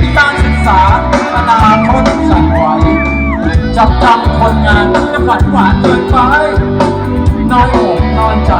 ให้การศึกษาอนาคตสั่นไหวจับจำคนงานที่ฝันหวานเกินไปน้อยอกน้อยใจ